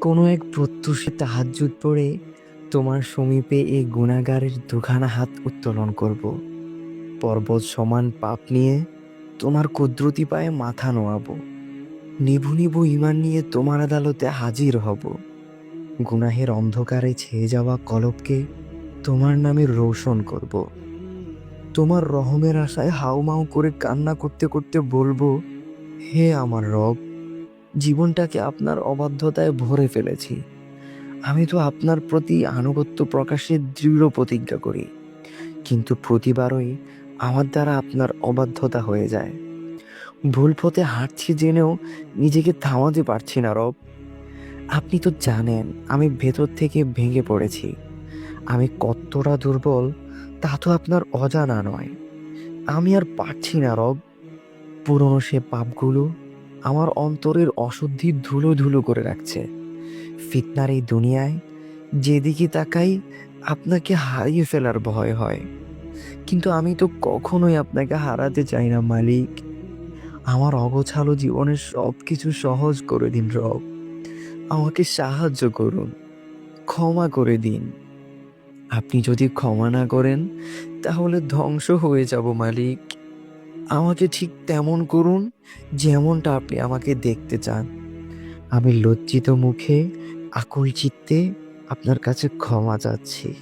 কোনো এক প্রত্যুষে তাহাজ্জুদ পড়ে তোমার সমীপে এই গুণাগারের দুখানা হাত উত্তোলন করব। পর্বত সমান পাপ নিয়ে তোমার কুদরতি পায়ে মাথা নোয়াবো। নিভু নিভু ইমান নিয়ে তোমার আদালতে হাজির হব। গুনাহের অন্ধকারে ছেয়ে যাওয়া কলবকে তোমার নামে রোশন করব। তোমার রহমের আশায় হাউমাউ করে কান্না করতে করতে বলব, হে আমার রব জীবনটাকে আপনার অবাধ্যতায় ভরে ফেলেছি। আমি তো আপনার প্রতি আনুগত্য প্রকাশের দৃঢ় প্রতিজ্ঞা করি। কিন্তু প্রতিবারই আমার দ্বারা আপনার অবাধ্যতা হয়ে যায়। ভুল পথে হাঁটছি জেনেও নিজেকে থামাতে পারছি না, রব। আপনি তো জানেন আমি ভেতর থেকে ভেঙে পড়েছি। আমি কতটা দুর্বল তা তো আপনার অজানা নয়। আমি আর পারছি না, রব। পুরনো সে পাপগুলো আমার অন্তরের অশুদ্ধি ধুলো ধুলো করে রাখছে। ফিতনার এই দুনিয়ায় যেদিকে তাকাই আপনাকে হারিয়ে ফেলার ভয় হয়। কিন্তু আমি তো কখনোই আপনাকে হারাতে চাই না, মালিক। আমার অগোছালো জীবনের সব কিছু সহজ করে দিন, রব। আমাকে সাহায্য করুন, ক্ষমা করে দিন। আপনি যদি ক্ষমা না করেন, তাহলে ধ্বংস হয়ে যাব, মালিক। আমাকে ঠিক তেমন করুন যেমনটা আপনি আমাকে দেখতে চান। আমি লজ্জিত মুখে, আকুল চিত্তে আপনার কাছে ক্ষমা চাচ্ছি।